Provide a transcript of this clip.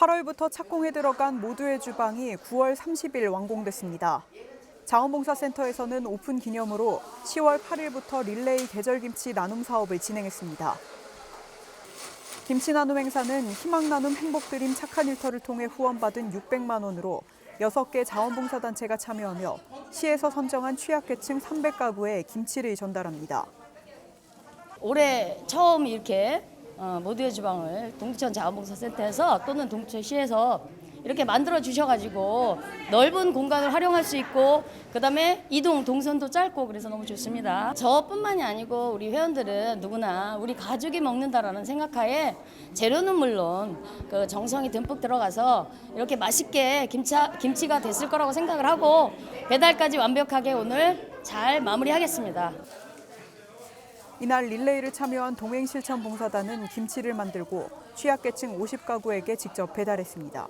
8월부터 착공에 들어간 모두의 주방이 9월 30일 완공됐습니다. 자원봉사센터에서는 오픈 기념으로 10월 8일부터 릴레이 계절김치 나눔 사업을 진행했습니다. 김치 나눔 행사는 희망 나눔 행복 드림 착한 일터를 통해 후원받은 600만 원으로 6개 자원봉사단체가 참여하며 시에서 선정한 취약계층 300가구에 김치를 전달합니다. 올해 처음 이렇게 어, 모두의 주방을 동두천 자원봉사센터에서 또는 동두천시에서 이렇게 만들어 주셔가지고 넓은 공간을 활용할 수 있고 그다음에 이동 동선도 짧고 그래서 너무 좋습니다. 저뿐만이 아니고 우리 회원들은 누구나 우리 가족이 먹는다라는 생각하에 재료는 물론 그 정성이 듬뿍 들어가서 이렇게 맛있게 김차, 김치가 됐을 거라고 생각을 하고 배달까지 완벽하게 오늘 잘 마무리하겠습니다. 이날 릴레이를 참여한 동행실천봉사단은 김치를 만들고 취약계층 50가구에게 직접 배달했습니다.